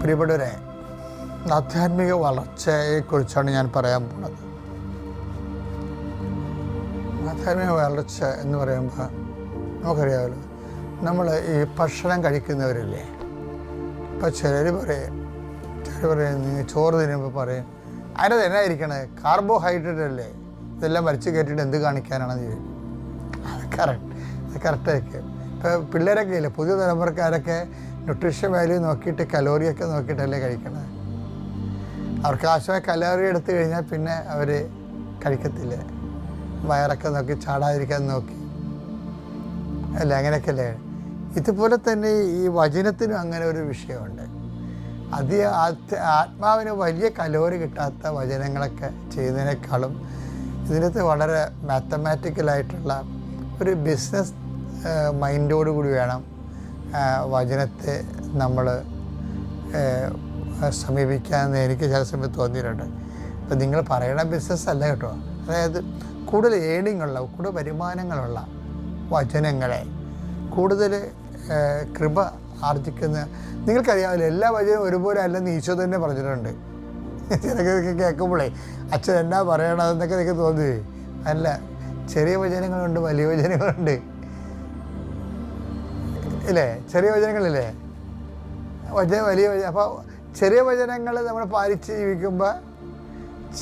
പ്രിയപ്പെട്ടവരെ ആധ്യാത്മിക വളർച്ചയെക്കുറിച്ചാണ് ഞാൻ പറയാൻ പോകുന്നത്. ആധ്യാത്മിക വളർച്ച എന്ന് പറയുമ്പോൾ നമുക്കറിയാമല്ലോ നമ്മൾ ഈ ഭക്ഷണം കഴിക്കുന്നവരല്ലേ? ഇപ്പം ചിലർ പറയും ചിലർ പറയും നിങ്ങൾ ചോറ് തിന്നുമ്പോൾ പറയും അതിനത് എന്നാ ഇരിക്കണേ? കാർബോഹൈഡ്രേറ്റ് അല്ലേ? ഇതെല്ലാം വരച്ച് കയറ്റിയിട്ട് എന്ത് കാണിക്കാനാണെന്ന് ചോദിക്കും. അത് കറക്റ്റ് അത് കറക്റ്റായിരിക്കും ഇപ്പോൾ പിള്ളേരൊക്കെ ഇല്ലേ പുതിയ തലമുറക്കാരൊക്കെ ന്യൂട്രീഷൻ വാല്യൂ നോക്കിയിട്ട് കലോറിയൊക്കെ നോക്കിയിട്ടല്ലേ കഴിക്കണത് അവർക്ക് ആവശ്യമായ കലോറി എടുത്തു കഴിഞ്ഞാൽ പിന്നെ അവർ കഴിക്കത്തില്ല. വയറൊക്കെ നോക്കി ചാടാതിരിക്കാൻ നോക്കി. അല്ല? അങ്ങനെയൊക്കെ അല്ലേ ഇതുപോലെ തന്നെ ഈ വചനത്തിനും അങ്ങനെ ഒരു വിഷയമുണ്ട്. അത് ആത്മ- ആത്മാവിന് വലിയ കലോറി കിട്ടാത്ത വചനങ്ങളൊക്കെ ചെയ്യുന്നതിനേക്കാളും ഇതിനകത്ത് വളരെ മാത്തമാറ്റിക്കലായിട്ടുള്ള ഒരു ബിസിനസ് മൈൻഡോട് കൂടി വേണം വചനത്തെ നമ്മൾ സമീപിക്കാമെന്ന് എനിക്ക് ചില സമയത്ത് തോന്നിയിട്ടുണ്ട്. ഇപ്പം നിങ്ങൾ പറയണ ബിസിനസ് അല്ല കേട്ടോ. അതായത് കൂടുതൽ ഏണിങ്ങുള്ള കൂടുതൽ വരുമാനങ്ങളുള്ള വചനങ്ങളെ കൂടുതൽ കൃപ ആർജിക്കുന്ന നിങ്ങൾക്കറിയാമല്ലോ എല്ലാ വചനവും ഒരുപോലെ അല്ലെന്ന് ഈശോ തന്നെ പറഞ്ഞിട്ടുണ്ട്. ചിലക്കൊക്കെ കേൾക്കുമ്പോഴേ അച്ഛൻ എന്നാ പറയണതെന്നൊക്കെ എനിക്ക് തോന്നി അല്ല ചെറിയ വചനങ്ങളുണ്ട് വലിയ വചനങ്ങളുണ്ട്. ഇല്ലേ? ചെറിയ വചനങ്ങളില്ലേ? വചന വലിയ വചന അപ്പോൾ ചെറിയ വചനങ്ങൾ നമ്മൾ പാലിച്ച് ജീവിക്കുമ്പോൾ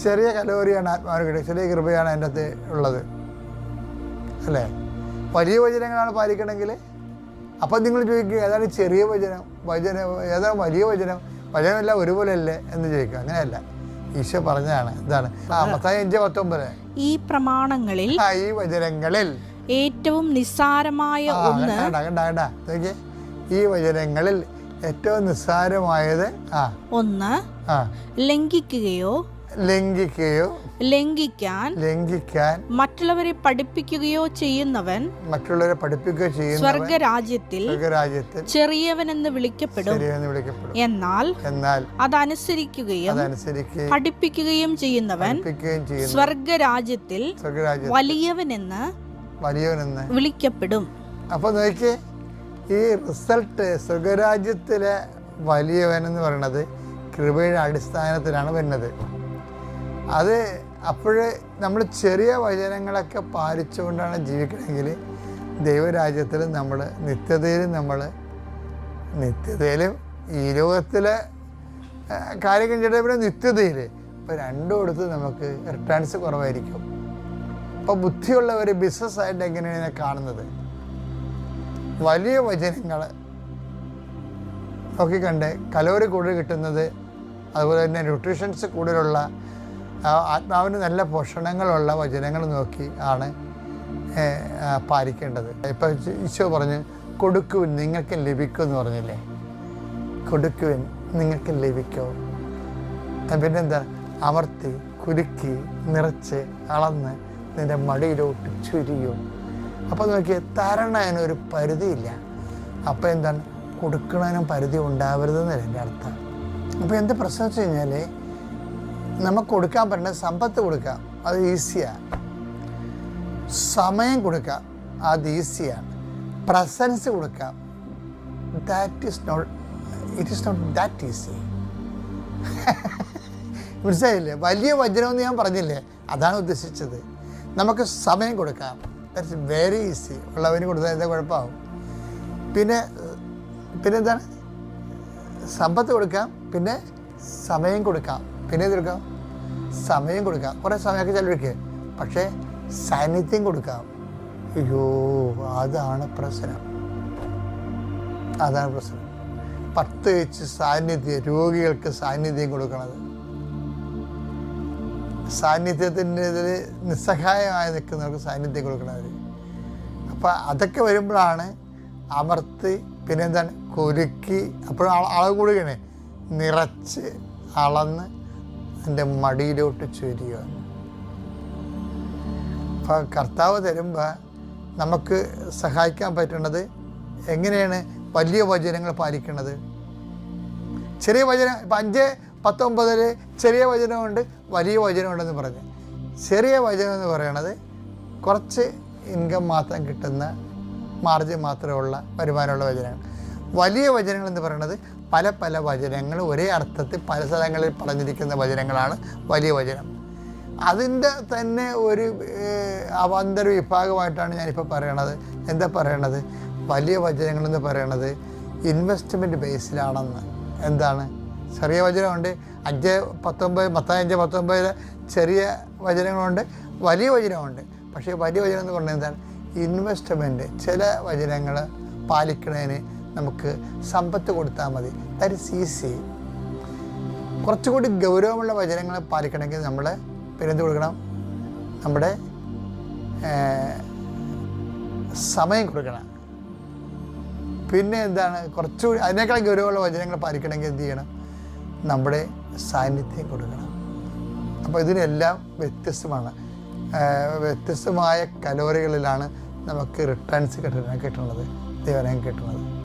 ചെറിയ കലോറിയാണ് ആത്മാവിന് കിട്ടുക ചെറിയ കൃപയാണ് അതിന്റെ അകത്ത് ഉള്ളത്. അല്ലേ? വലിയ വചനങ്ങളാണ് പാലിക്കണമെങ്കിൽ അപ്പം നിങ്ങൾ ചോദിക്കുക ഏതാണ് ചെറിയ വചനം? വചനം ഏതാണ് വലിയ വചനം? വചനമല്ല ഒരുപോലെ അല്ലേ എന്ന് ചോദിക്കുക. അങ്ങനെയല്ല. ഈശോ പറഞ്ഞതാണ് എന്താണ് ആ അഞ്ച് പത്തൊമ്പത്. ഈ പ്രമാണങ്ങളിൽ ആ ഈ വചനങ്ങളിൽ ഏറ്റവും നിസ്സാരമായ ഒന്ന് ഈ വചനങ്ങളിൽ ഏറ്റവും നിസ്സാരമായത് ഒന്ന് ലംഘിക്കുകയോ ലംഘിക്കുകയോ ലംഘിക്കാൻ ലംഘിക്കാൻ മറ്റുള്ളവരെ പഠിപ്പിക്കുകയോ ചെയ്യുന്നവൻ മറ്റുള്ളവരെ പഠിപ്പിക്കുകയോ ചെയ്യുന്ന സ്വർഗരാജ്യത്തിൽ സ്വർഗരാജ്യത്തിൽ ചെറിയവനെന്ന് വിളിക്കപ്പെടും. ശരിയെന്ന് വിളിക്കപ്പെടും. എന്നാൽ എന്നാൽ അതനുസരിക്കുകയും അതനുസരിക്കുകയും പഠിപ്പിക്കുകയും ചെയ്യുന്നവൻ ചെയ്യുന്ന സ്വർഗരാജ്യത്തിൽ വലിയവൻ വലിയവനെന്ന് വലിയവനെന്ന്. വിളിക്കപ്പെടും. അപ്പോൾ നോക്കിയേ ഈ റിസൾട്ട് സുഖരാജ്യത്തിലെ വലിയവൻ എന്ന് പറയുന്നത് കൃപയുടെ അടിസ്ഥാനത്തിലാണ് വരുന്നത്. അത് അപ്പോഴ് നമ്മൾ ചെറിയ വചനങ്ങളൊക്കെ പാലിച്ചുകൊണ്ടാണ് ജീവിക്കണമെങ്കിൽ ദൈവരാജ്യത്തിൽ നമ്മൾ നിത്യതയിലും നമ്മൾ നിത്യതയിലും ഈ ലോകത്തിലെ കാര്യങ്ങൾ ചെയ്ത പിന്നെ നിത്യതയിൽ ഇപ്പോൾ രണ്ടും എടുത്ത് നമുക്ക് റിട്ടേൺസ് കുറവായിരിക്കും. അപ്പോൾ ബുദ്ധിയുള്ളവർ ബിസിനസ്സായിട്ട് എങ്ങനെയാണ് കാണുന്നത്? വലിയ വചനങ്ങൾ നോക്കിക്കണ്ട് കലോറി കൂടുതൽ കിട്ടുന്നത് അതുപോലെ തന്നെ ന്യൂട്രീഷൻസ് കൂടുതലുള്ള ആത്മാവിന് നല്ല പോഷണങ്ങളുള്ള വചനങ്ങൾ നോക്കി ആണ് പാലിക്കേണ്ടത്. ഇപ്പം ഈശോ പറഞ്ഞ് കൊടുക്കുവിൻ നിങ്ങൾക്ക് ലഭിക്കും എന്ന് പറഞ്ഞില്ലേ? കൊടുക്കുവിൻ നിങ്ങൾക്ക് ലഭിക്കും. പിന്നെന്താ? അമർത്തി കുലുക്കി നിറച്ച് അളന്ന് നിന്റെ മടിയിലോട്ട് ചുരിയും. അപ്പോൾ നോക്കിയേ തരണതിനൊരു പരിധിയില്ല. അപ്പോൾ എന്താണ്? കൊടുക്കണതിനും പരിധി ഉണ്ടാവരുതെന്നല്ല എന്റെ അർത്ഥം. അപ്പോൾ എന്ത് പ്രശ്നം വെച്ച് കഴിഞ്ഞാൽ നമുക്ക് കൊടുക്കാൻ പറ്റുന്ന സമ്പത്ത് കൊടുക്കാം അത് ഈസിയാണ് സമയം കൊടുക്കാം അത് ഈസിയാണ് പ്രസൻസ് കൊടുക്കാം that is not it is not that easy മനസ്സിലായില്ലേ? വലിയ വചനമെന്ന് ഞാൻ പറഞ്ഞില്ലേ? അതാണ് ഉദ്ദേശിച്ചത്. നമുക്ക് സമയം കൊടുക്കാം. ദാറ്റ്സ് വെരി ഈസി ഉള്ളവന് കൊടുത്താൽ എന്താ കുഴപ്പമാവും? പിന്നെ പിന്നെന്താണ്? സമ്പത്ത് കൊടുക്കാം. പിന്നെ സമയം കൊടുക്കാം. പിന്നെ എന്ത് കൊടുക്കാം? സമയം കൊടുക്കാം. കുറേ സമയമൊക്കെ ചിലവഴിക്കുക പക്ഷേ സാന്നിധ്യം കൊടുക്കാം. അയ്യോ അതാണ് പ്രശ്നം. അതാണ് പ്രശ്നം. പ്രത്യേകിച്ച് സാന്നിധ്യം രോഗികൾക്ക് സാന്നിധ്യം കൊടുക്കണത്. സാന്നിധ്യത്തിന്റെ ഇതിൽ നിസ്സഹായമായി നിൽക്കുന്നവർക്ക് സാന്നിധ്യം കൊടുക്കണവർ. അപ്പം അതൊക്കെ വരുമ്പോഴാണ് അമർത്തി പിന്നെന്താണ് കുരുക്കി അപ്പോഴും അളവ് കൂടുകയാണ്. നിറച്ച് അളന്ന് എന്റെ മടിയിലോട്ട് ചൊരിയുക അപ്പോൾ കർത്താവ് തരുമ്പോൾ നമുക്ക് സഹായിക്കാൻ പറ്റുന്നത് എങ്ങനെയാണ് വലിയ വചനങ്ങൾ പാലിക്കുന്നത് ചെറിയ വചനം ഇപ്പം അഞ്ച് പത്തൊമ്പതിൽ ചെറിയ വചനമുണ്ട് വലിയ വചനമുണ്ടെന്ന് പറഞ്ഞു. ചെറിയ വചനം എന്ന് പറയണത് കുറച്ച് ഇൻകം മാത്രം കിട്ടുന്ന മാർജിൻ മാത്രമുള്ള വരുമാനമുള്ള വചനങ്ങൾ. വലിയ വചനങ്ങൾ എന്ന് പറയുന്നത് പല പല വചനങ്ങൾ ഒരേ അർത്ഥത്തിൽ പല സ്ഥലങ്ങളിൽ പറഞ്ഞിരിക്കുന്ന വചനങ്ങളാണ് വലിയ വചനം. അതിന്റെ തന്നെ ഒരു അവാന്തര വിഭാഗമായിട്ടാണ് ഞാനിപ്പോൾ പറയണത്. എന്താ പറയണത്? വലിയ വചനങ്ങളെന്ന് പറയണത് ഇൻവെസ്റ്റ്മെന്റ് ബേസിലാണെന്ന് എന്താണ്? ചെറിയ വചനമുണ്ട്. അഞ്ച് പത്തൊമ്പത് പത്തഞ്ച് പത്തൊമ്പതിൽ ചെറിയ വചനങ്ങളുണ്ട്. വലിയ വചനമുണ്ട്. പക്ഷേ വലിയ വചനം എന്ന് പറഞ്ഞാൽ എന്താണ്? ഇൻവെസ്റ്റ്മെന്റ് ചില വചനങ്ങൾ പാലിക്കുന്നതിന് നമുക്ക് സമ്പത്ത് കൊടുത്താൽ മതി. ദാറ്റ് ഇസ് ഈസി കുറച്ചുകൂടി ഗൗരവമുള്ള വചനങ്ങൾ പാലിക്കണമെങ്കിൽ നമ്മൾ പിന്നെന്ത് കൊടുക്കണം? നമ്മുടെ സമയം കൊടുക്കണം. പിന്നെ എന്താണ്? കുറച്ചുകൂടി അതിനേക്കാൾ ഗൗരവമുള്ള വചനങ്ങൾ പാലിക്കണമെങ്കിൽ എന്ത് ചെയ്യണം? നമ്മുടെ സാന്നിധ്യം കൊടുക്കണം. അപ്പോൾ ഇതിനെല്ലാം വ്യത്യസ്തമാണ്. വ്യത്യസ്തമായ കലോറികളിലാണ് നമുക്ക് റിട്ടേൺസ് കിട്ടുന്നത് കിട്ടുന്നത് ദൈവനം കിട്ടുന്നത്.